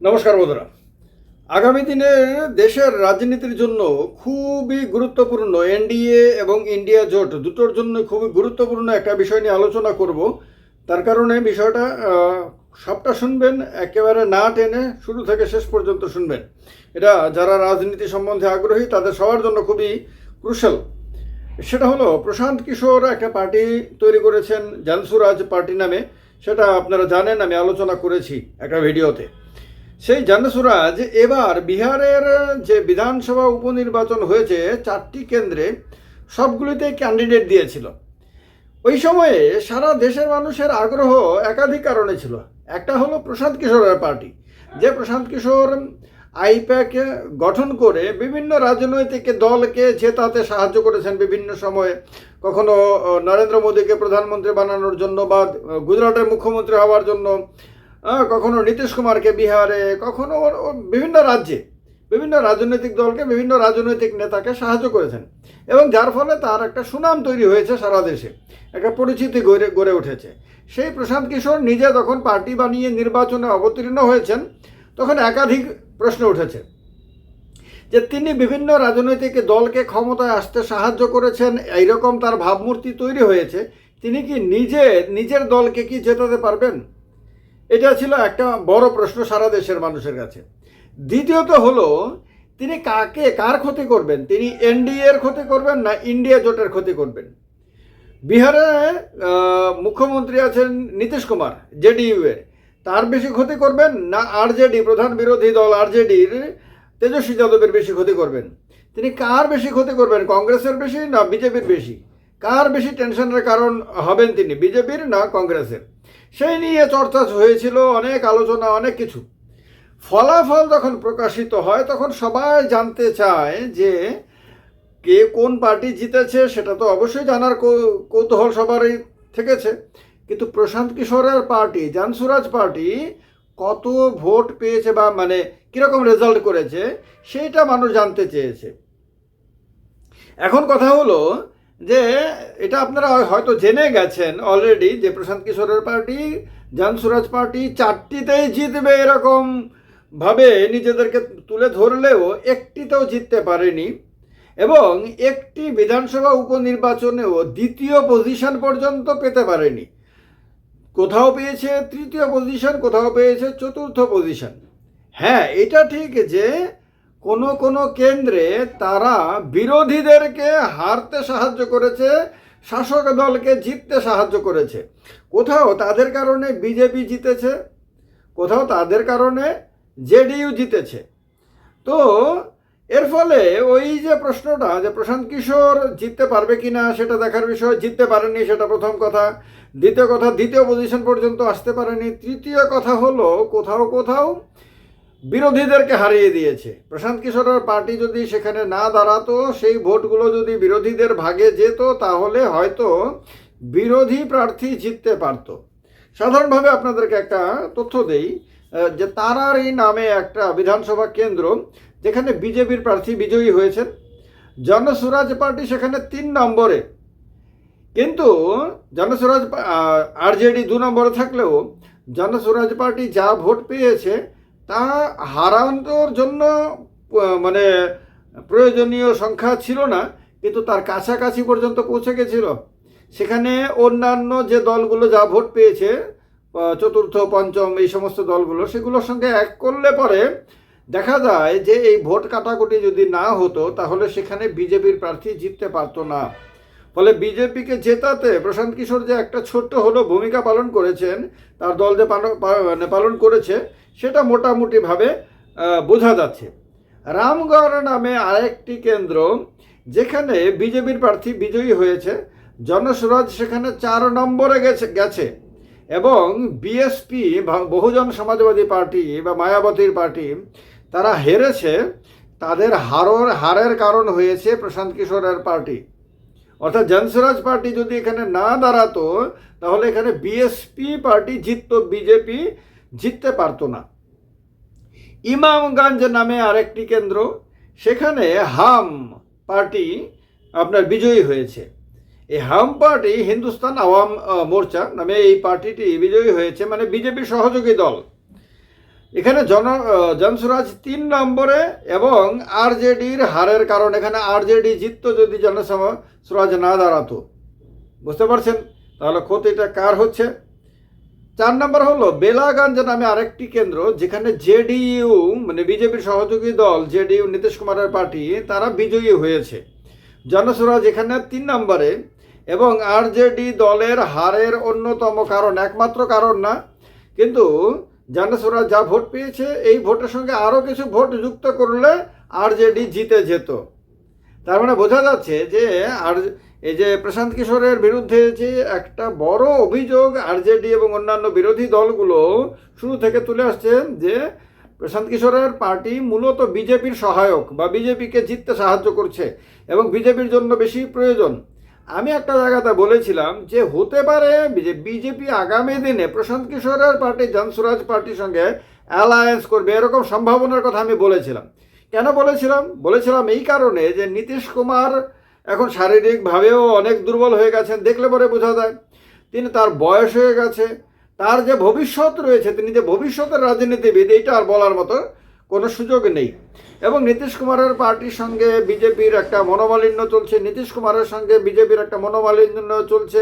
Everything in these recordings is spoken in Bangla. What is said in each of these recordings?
নমস্কার বন্ধুরা। আগামী দিনে দেশের রাজনীতির জন্য খুবই গুরুত্বপূর্ণ এনডিএ এবং ইন্ডিয়া জোট দুটোর জন্য খুবই গুরুত্বপূর্ণ একটা বিষয় নিয়ে আলোচনা করব। তার কারণে বিষয়টা সবটা শুনবেন, একেবারে না টেনে শুরু থেকে শেষ পর্যন্ত শুনবেন। এটা যারা রাজনীতি সম্বন্ধে আগ্রহী, তাদের সবার জন্য খুবই ক্রুশাল সেটা হলো, প্রশান্ত কিশোর একটা পার্টি তৈরি করেছেন জানসুরাজ পার্টি নামে। সেটা আপনারা জানেন, আমি আলোচনা করেছি একটা ভিডিওতে। সেই জানসুরাজ এবার বিহারের যে বিধানসভা উপনির্বাচন হয়েছে, চারটি কেন্দ্রে সবগুলিতে ক্যান্ডিডেট দিয়েছিল। ওই সময়ে সারা দেশের মানুষের আগ্রহ একাধিক কারণে ছিল। একটা হলো প্রশান্ত কিশোরের পার্টি যে প্রশান্ত কিশোর আইপ্যাক গঠন করে বিভিন্ন রাজনৈতিক দলকে জেতাতে সাহায্য করেছেন বিভিন্ন সময়ে। কখনো নরেন্দ্র মোদীকে প্রধানমন্ত্রী বানানোর জন্য বা গুজরাটের মুখ্যমন্ত্রী হওয়ার জন্য কখনো নীতিশ কুমারকে বিহারে, কখনো বিভিন্ন রাজ্যে, বিভিন্ন রাজনৈতিক দলকে, বিভিন্ন রাজনৈতিক নেতাকে সাহায্য করেছেন। এবং যার ফলে তার একটা সুনাম তৈরি হয়েছে সারা দেশে, একটা পরিচিতি গড়ে গড়ে উঠেছে। সেই প্রশান্ত কিশোর নিজে যখন পার্টি বানিয়ে নির্বাচনে অবতীর্ণ হয়েছেন, তখন একাধিক প্রশ্ন উঠেছে। যে তিনি বিভিন্ন রাজনৈতিক দলকে ক্ষমতায় আসতে সাহায্য করেছেন, এইরকম তার ভাবমূর্তি তৈরি হয়েছে। তিনি কি নিজে, নিজের দলকে কি জেতাতে পারবেন? এটা ছিল একটা বড় প্রশ্ন সারা দেশের মানুষের কাছে। দ্বিতীয়ত হলো, তিনি কাকে, কার ক্ষতি করবেন? তিনি এনডিএ এর ক্ষতি করবেন না ইন্ডিয়া জোটের ক্ষতি করবেন? বিহারে মুখ্যমন্ত্রী আছেন নীতিশ কুমার জেডিইউ এর তার বেশি ক্ষতি করবেন না আরজেডি, প্রধান বিরোধী দল আরজেডির তেজস্বী যাদবের বেশি ক্ষতি করবেন? তিনি কার বেশি ক্ষতি করবেন, কংগ্রেসের বেশি না বিজেপির বেশি? কার বেশি টেনশনের কারণ হবেন তিনি, বিজেপির না কংগ্রেসের? সেই নিয়ে চর্চা হয়েছিল অনেক আলোচনা, অনেক কিছু। ফলাফল যখন প্রকাশিত হয়, তখন সবাই জানতে চায় যে কে কোন পার্টি জিতেছে, সেটা তো অবশ্যই জানার কৌতূহল সবারই থেকেছে। কিন্তু প্রশান্ত কিশোরের পার্টি, জানসুরাজ পার্টি কত ভোট পেয়েছে বা মানে কীরকম রেজাল্ট করেছে, সেইটা মানুষ জানতে চেয়েছে। এখন কথা হলো যে এটা আপনারা হয়তো জেনে গেছেন অলরেডি যে প্রশান্ত কিশোরের পার্টি জানসুরাজ পার্টি চারটিতেই জিতবে এরকম ভাবে নিজেদেরকে তুলে ধরলেও একটিতেও জিততে পারেনি এবং একটি বিধানসভা উপনির্বাচনেও দ্বিতীয় পজিশন পর্যন্ত পেতে পারেনি। কোথাও পেয়েছে তৃতীয় পজিশন কোথাও পেয়েছে চতুর্থ পজিশন হ্যাঁ এটা ঠিক যে কোনো কোনো কেন্দ্রে তারা বিরোধীদেরকে হারতে সাহায্য করেছে, শাসক দলকে জিততে সাহায্য করেছে। কোথাও তাদের কারণে বিজেপি জিতেছে, কোথাও তাদের কারণে জেডিইউ জিতেছে। তো এর ফলে ওই যে প্রশ্নটা যে প্রশান্ত কিশোর জিততে পারবে কি না সেটা দেখার বিষয়, জিততে পারেনি সেটা প্রথম কথা। দ্বিতীয় কথা, দ্বিতীয় পজিশন পর্যন্ত আসতে পারেনি। তৃতীয় কথা হলো কোথাও কোথাও বিরোধীদেরকে হারিয়ে দিয়েছে। প্রশান্ত কিশোরের পার্টি যদি সেখানে না দাঁড়াতো, সেই ভোটগুলো যদি বিরোধীদের ভাগে যেত, তাহলে হয়তো বিরোধী প্রার্থী জিততে পারত। সাধারণভাবে আপনাদেরকে একটা তথ্য দেই যে তারার এই নামে একটা বিধানসভা কেন্দ্র, যেখানে বিজেপির প্রার্থী বিজয়ী হয়েছেন। জনস্বরাজ পার্টি সেখানে তিন নম্বরে। কিন্তু জনস্বরাজ আরজেডি দু নম্বরে থাকলেও জনস্বরাজ পার্টি যা ভোট পেয়েছে তা হারানোর জন্য মানে প্রয়োজনীয় সংখ্যা ছিল না, কিন্তু তার কাছাকাছি পর্যন্ত পৌঁছে গেছিল। সেখানে অন্যান্য যে দলগুলো যা ভোট পেয়েছে চতুর্থ, পঞ্চম, এই সমস্ত দলগুলো, সেগুলোর সঙ্গে এক করলে পরে দেখা যায় যে এই ভোট কাটাকুটি যদি না হতো, তাহলে সেখানে বিজেপির প্রার্থী জিততে পারতো না। ফলে বিজেপিকে জেতাতে প্রশান্ত কিশোর যে একটা ছোট্ট হলো ভূমিকা পালন করেছেন, তার দল যে পালন মানে পালন করেছে সেটা মোটামুটিভাবে বোঝা যাচ্ছে। রামগড় নামে আরেকটি কেন্দ্র, যেখানে বিজেপির প্রার্থী বিজয়ী হয়েছে জনস্বরাজ সেখানে চার নম্বরে গেছে গেছে। এবং বিএসপি বহুজন সমাজবাদী পার্টি, বা মায়াবতীর পার্টি, তারা হেরেছে, তাদের হারর, হারের কারণ হয়েছে প্রশান্ত কিশোরের পার্টি। অর্থাৎ জনস্বরাজ পার্টি যদি এখানে না দাঁড়াতো, তাহলে এখানে বিএসপি পার্টি জিততো, বিজেপি জিততে পারতো না। ইমামগঞ্জ নামে আরেকটি কেন্দ্র, সেখানে হাম পার্টি আপনার বিজয়ী হয়েছে। এই হাম পার্টি হিন্দুস্তান আওয়াম মোর্চা নামে এই পার্টিটি বিজয়ী হয়েছে মানে বিজেপির সহযোগী দল। এখানে জন জনসুরাজ তিন নম্বরে এবং আরজেডির হারের কারণ, এখানে আরজেডি জিততো যদি জনসুরাজ না দাঁড়াতো। বুঝতে পারছেন? তাহলে ক্ষতিটা কার হচ্ছে? চার নম্বর হলো, বেলাগঞ্জ নামে আরেকটি কেন্দ্র, যেখানে জেডিইউ মানে বিজেপির সহযোগী দল, জেডিইউ, নীতিশ কুমারের পার্টি, তারা বিজয়ী হয়েছে। জনসুরাজ এখানে তিন নম্বরে এবং আরজেডি দলের হারের অন্যতম কারণ, একমাত্র কারণ না, কিন্তু জনসুরাজ যা ভোট পেয়েছে, এই ভোটের সঙ্গে আরও কিছু ভোট যুক্ত করলে আরজেডি জিতে যেত। তার মানে বোঝা যাচ্ছে যে আর এই যে প্রশান্ত কিশোরের বিরুদ্ধে যে একটা বড় অভিযোগ আরজেডি এবং অন্যান্য বিরোধী দলগুলো শুরু থেকে তুলে আসছেন যে প্রশান্ত কিশোরের পার্টি মূলত বিজেপির সহায়ক বা বিজেপিকে জিততে সাহায্য করছে এবং বিজেপির জন্য বেশি প্রয়োজন। আমি একটা জায়গাতে বলেছিলাম যে হতে পারে যে বিজেপি আগামী দিনে প্রশান্ত কিশোরের পার্টি, জনসুরাজ পার্টির সঙ্গে অ্যালায়েন্স করবে, এরকম সম্ভাবনার কথা আমি বলেছিলাম। কেন বলেছিলাম? বলেছিলাম এই কারণে যে নীতিশ কুমার এখন শারীরিকভাবেও অনেক দুর্বল হয়ে গেছেন, দেখলে পরে বোঝা যায়। তিনি তার বয়স হয়ে গেছে, তার যে ভবিষ্যৎ রয়েছে, তিনি যে ভবিষ্যতের রাজনীতিবিদ, এইটা আর বলার মতো কোনো সুযোগ নেই। এবং নীতিশ কুমারের পার্টির সঙ্গে বিজেপির একটা মনোমালিন্য চলছে, নীতিশ কুমারের সঙ্গে বিজেপির একটা মনোমালিন্য চলছে।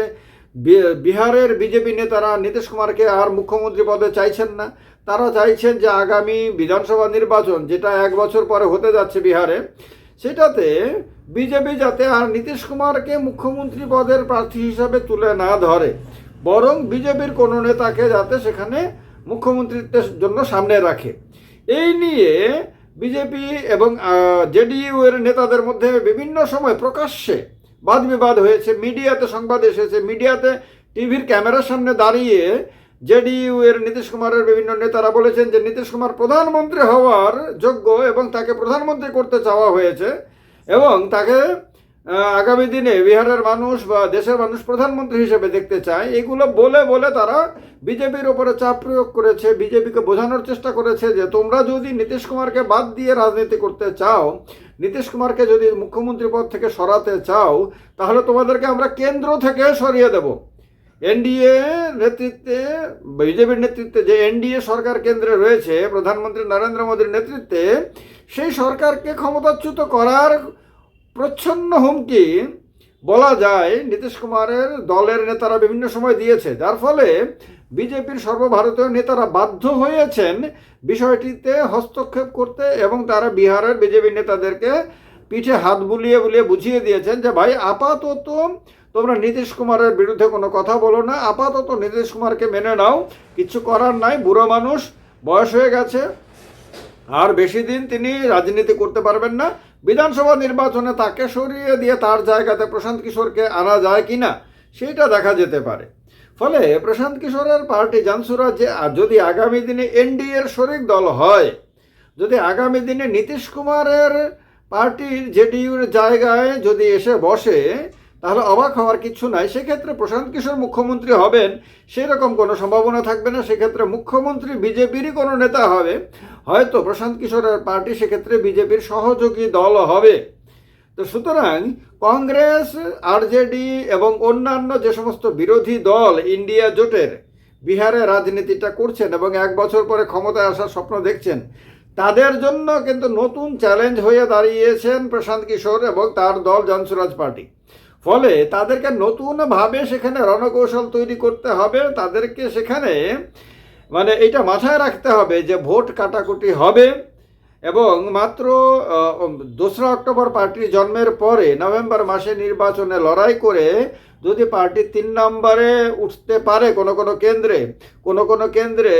বিহারের বিজেপি নেতারা নীতিশ কুমারকে আর মুখ্যমন্ত্রী পদে চাইছেন না। তারা চাইছেন যে আগামী বিধানসভা নির্বাচন, যেটা এক বছর পরে হতে যাচ্ছে বিহারে সেটাতে বিজেপি যাতে আর নীতিশ কুমারকে মুখ্যমন্ত্রী পদের প্রার্থী হিসাবে তুলে না ধরে, বরং বিজেপির কোনো নেতাকে যাতে সেখানে মুখ্যমন্ত্রীত্বের জন্য সামনে রাখে। এই নিয়ে বিজেপি এবং জেডিইউ এর নেতাদের মধ্যে বিভিন্ন সময় প্রকাশ্যে বাদ বিবাদ হয়েছে। মিডিয়াতে সংবাদ এসেছে। মিডিয়াতে টিভির ক্যামেরার সামনে দাঁড়িয়ে জেডিইউ এর নীতিশ কুমারের বিভিন্ন নেতারা বলেছেন যে নীতিশ কুমার প্রধানমন্ত্রী হওয়ার যোগ্য এবং তাকে প্রধানমন্ত্রী করতে চাওয়া হয়েছে এবং তাকে আগামী দিনে বিহারের মানুষ বা দেশের মানুষ প্রধানমন্ত্রী হিসেবে দেখতে চায়। এগুলো বলে বলে তারা বিজেপির ওপরে চাপ প্রয়োগ করেছে, বিজেপিকে বোঝানোর চেষ্টা করেছে যে তোমরা যদি নীতিশ কুমারকে বাদ দিয়ে রাজনীতি করতে চাও, নীতিশ কুমারকে যদি মুখ্যমন্ত্রী পদ থেকে সরাতে চাও, তাহলে তোমাদেরকে আমরা কেন্দ্র থেকে সরিয়ে দেব। এনডিএ নেতৃত্বে, বিজেপির নেতৃত্বে যে এনডিএ সরকার কেন্দ্রে রয়েছে, প্রধানমন্ত্রী নরেন্দ্র মোদীর নেতৃত্বে, সেই সরকারকে ক্ষমতাচ্যুত করার প্রচ্ছন্ন হুমকি বলা যায়, নীতিশ কুমারের দলের নেতারা বিভিন্ন সময় দিয়েছে। যার ফলে বিজেপির সর্বভারতীয় নেতারা বাধ্য হয়েছেন বিষয়টিতে হস্তক্ষেপ করতে এবং তারা বিহারের বিজেপি নেতাদেরকে পিঠে হাত বুলিয়ে বুলিয়ে বুঝিয়ে দিয়েছেন যে, ভাই, আপাতত তোমরা নীতিশ কুমারের বিরুদ্ধে কোনো কথা বলো না। আপাতত নীতিশ কুমারকে মেনে নাও। কিছু করার নাই। বুড়ো মানুষ, বয়স হয়ে গেছে। আর বেশি দিন তিনি রাজনীতি করতে পারবেন না। বিধানসভা নির্বাচনে তাকে সরিয়ে দিয়ে তার জায়গাতে প্রশান্ত কিশোরকে আনা যায় কি না, সেটা দেখা যেতে পারে। ফলে প্রশান্ত কিশোরের পার্টি জানসুরা যে যদি আগামী দিনে এনডিএর শরিক দল হয়, যদি আগামী দিনে নীতিশ কুমারের পার্টির জেডিইউর জায়গায় যদি এসে বসে, তাহলে অবাক হওয়ার কিছু নাই। সেক্ষেত্রে প্রশান্ত কিশোর মুখ্যমন্ত্রী হবেন, সেরকম কোনো সম্ভাবনা থাকবে না। সেক্ষেত্রে মুখ্যমন্ত্রী বিজেপিরই কোনো নেতা হবে। হয়তো প্রশান্ত কিশোরের পার্টি সেক্ষেত্রে বিজেপির সহযোগী দল হবে। তো সুতরাং কংগ্রেস, আরজেডি এবং অন্যান্য যে সমস্ত বিরোধী দল ইন্ডিয়া জোটের বিহারে রাজনীতিটা করছেন এবং এক বছর পরে ক্ষমতায় আসার স্বপ্ন দেখছেন তাদের জন্য কিন্তু নতুন চ্যালেঞ্জ হয়ে দাঁড়িয়েছেন প্রশান্ত কিশোর এবং তার দল জনসুরাজ পার্টি। ফলে তাদেরকে নতুনভাবে সেখানে রণকৌশল তৈরি করতে হবে। তাদেরকে সেখানে মানে এটা মাথায় রাখতে হবে যে ভোট কাটাকুটি হবে এবং মাত্র দোসরা অক্টোবর পার্টির জন্মের পরে নভেম্বর মাসে নির্বাচনে লড়াই করে যদি পার্টি তিন নম্বরে উঠতে পারে কোনো কোনো কেন্দ্রে, কোনো কোনো কেন্দ্রে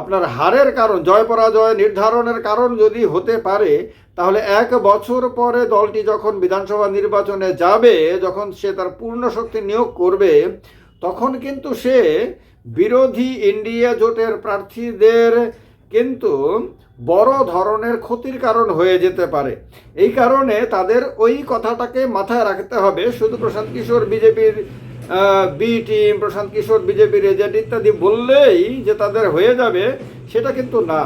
আপনার হারের কারণ, জয় পরাজয় নির্ধারণের কারণ যদি হতে পারে, তাহলে এক বছর পরে দলটি যখন বিধানসভা নির্বাচনে যাবে, যখন সে তার পূর্ণ শক্তি নিয়োগ করবে, তখন কিন্তু সে বিরোধী ইন্ডিয়া জোটের প্রার্থীদের কিন্তু বড় ধরনের ক্ষতির কারণ হয়ে যেতে পারে। এই কারণে তাদের ওই কথাটাকে মাথায় রাখতে হবে। শুধু প্রশান্ত কিশোর, বিজেপির বি টিম, প্রশান্ত কিশোর বিজেপির এজেন্ট ইত্যাদি বললেই যে তাদের হয়ে যাবে, সেটা কিন্তু না।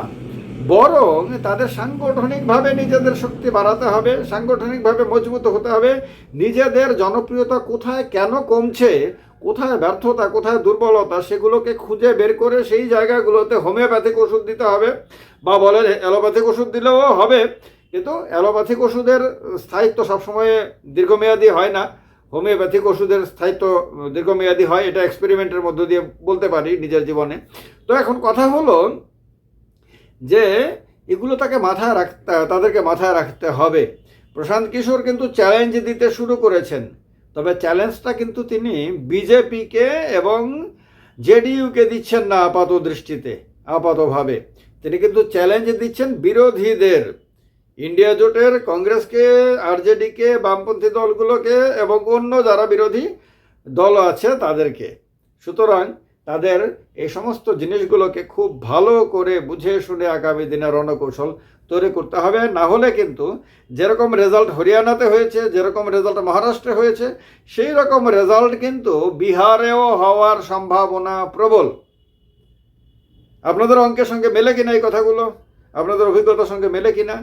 বরং তাদের সাংগঠনিকভাবে নিজেদের শক্তি বাড়াতে হবে, সাংগঠনিকভাবে মজবুত হতে হবে। নিজেদের জনপ্রিয়তা কোথায় কেন কমছে, কোথায় ব্যর্থতা, কোথায় দুর্বলতা, সেগুলোকে খুঁজে বের করে সেই জায়গাগুলোতে হোমিওপ্যাথিক ওষুধ দিতে হবে। বা বলে অ্যালোপ্যাথিক ওষুধ দিলেও হবে। কিন্তু অ্যালোপ্যাথিক ওষুধের স্থায়িত্ব সবসময় দীর্ঘমেয়াদী হয় না। হোমিওপ্যাথিক ওষুধের স্থায়িত্ব দীর্ঘমেয়াদী হয়, এটা এক্সপেরিমেন্টের মধ্য দিয়ে বলতে পারি নিজের জীবনে। তো এখন কথা হলো যে এগুলো তাকে মাথায় রাখতে, তাদেরকে মাথায় রাখতে হবে। প্রশান্ত কিশোর কিন্তু চ্যালেঞ্জ দিতে শুরু করেছেন। তবে চ্যালেঞ্জটা কিন্তু তিনি বিজেপিকে এবং জেডিইউকে দিচ্ছেন না আপাত দৃষ্টিতে, আপাতভাবে। তিনি কিন্তু চ্যালেঞ্জ দিচ্ছেন বিরোধীদের। ইন্ডিয়া জোটের কংগ্রেসকে, আরজেডিকে, বামপন্থী দলগুলোকে এবং অন্য যারা বিরোধী দল আছে তাদেরকে। সুতরাং তাদের এই সমস্ত জিনিসগুলোকে খুব ভালো করে বুঝে শুনে আগামী দিনে রণকৌশল তৈরি করতে হবে। না হলে কিন্তু যেরকম রেজাল্ট হরিয়ানাতে হয়েছে, যেরকম রেজাল্ট মহারাষ্ট্রে হয়েছে, সেই রকম রেজাল্ট কিন্তু বিহারেও হওয়ার সম্ভাবনা প্রবল। আপনাদের অঙ্কের সঙ্গে মেলে কিনা এই কথাগুলো? আপনাদের অভিজ্ঞতার সঙ্গে মেলে কিনা?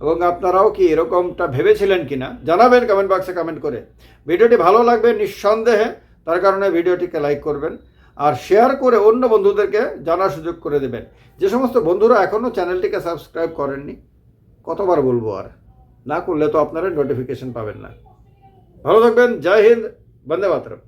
এবং আপনারাও কি এরকমটা ভেবেছিলেন কি না জানাবেন কমেন্ট বক্সে কমেন্ট করে। ভিডিওটি ভালো লাগবে নিঃসন্দেহে, তার কারণে ভিডিওটিকে লাইক করবেন আর শেয়ার করে অন্য বন্ধুদেরকে জানার সুযোগ করে দেবেন। যে সমস্ত বন্ধুরা এখনও চ্যানেলটিকে সাবস্ক্রাইব করেননি, কতবার বলব আর? না করলে তো আপনারা নোটিফিকেশন পাবেন না। ভালো থাকবেন, জয় হিন্দ, বন্দে মাতরম।